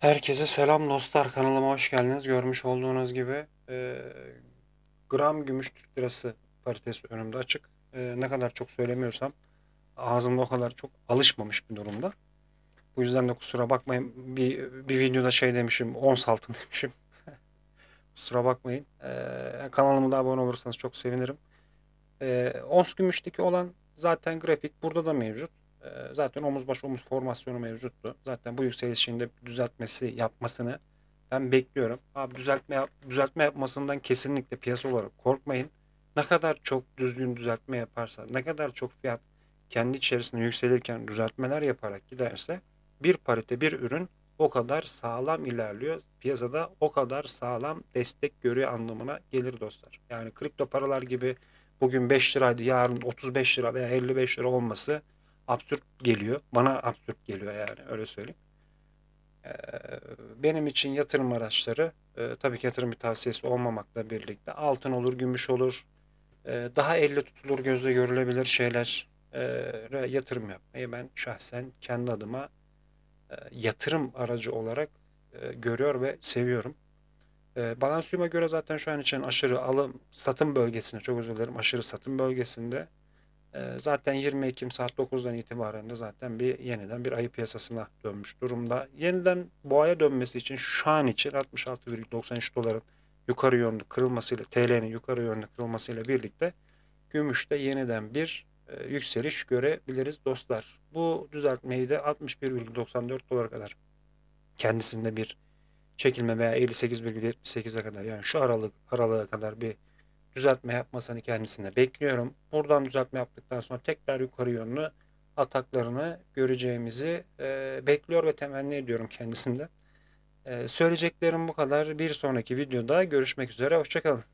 Herkese selam dostlar. Kanalıma hoş geldiniz. Görmüş olduğunuz gibi e, gram gümüş Türk lirası paritesi önümde açık. E, ne kadar çok söylemiyorsam ağzımda o kadar çok alışmamış bir durumda. Bu yüzden de kusura bakmayın. Bir, bir videoda şey demişim. 10 altın demişim. kusura bakmayın. E, kanalıma da abone olursanız çok sevinirim. E, ons gümüşteki olan zaten grafik burada da mevcut. Ee, Zaten omuz baş omuz formasyonu mevcuttu. Zaten bu yükselişinde düzeltmesi yapmasını ben bekliyorum. Abi düzeltme yap- düzeltme yapmasından kesinlikle piyasa olarak korkmayın. Ne kadar çok düzgün düzeltme yaparsa, ne kadar çok fiyat kendi içerisinde yükselirken düzeltmeler yaparak giderse bir parite bir ürün o kadar sağlam ilerliyor. Piyasada o kadar sağlam destek görüyor anlamına gelir dostlar. Yani kripto paralar gibi bugün 5 liraydı yarın 35 lira veya 55 lira olması absürt geliyor. Bana absürt geliyor yani öyle söyleyeyim. Ee, benim için yatırım araçları e, tabii ki yatırım bir tavsiyesi olmamakla birlikte altın olur, gümüş olur. e, daha elle tutulur, gözle görülebilir şeylere yatırım yapmayı ben şahsen kendi adıma e, yatırım aracı olarak e, görüyor ve seviyorum. E, göre zaten şu an için aşırı alım satım bölgesinde çok özür dilerim aşırı satım bölgesinde ee, Zaten 20 Ekim saat 9'dan itibaren de zaten bir yeniden bir ayı piyasasına dönmüş durumda. Yeniden boğaya dönmesi için şu an için 66,93 doların yukarı yönlü kırılmasıyla TL'nin yukarı yönlü kırılmasıyla birlikte gümüşte yeniden bir e, yükseliş görebiliriz dostlar. Bu düzeltmeyi de 61,94 dolara kadar kendisinde bir çekilme veya 58,78'e kadar yani şu aralık aralığa kadar bir düzeltme yapmasını kendisine bekliyorum. Buradan düzeltme yaptıktan sonra tekrar yukarı yönlü ataklarını göreceğimizi e, bekliyor ve temenni ediyorum kendisinde. E, söyleyeceklerim bu kadar. Bir sonraki videoda görüşmek üzere. Hoşçakalın.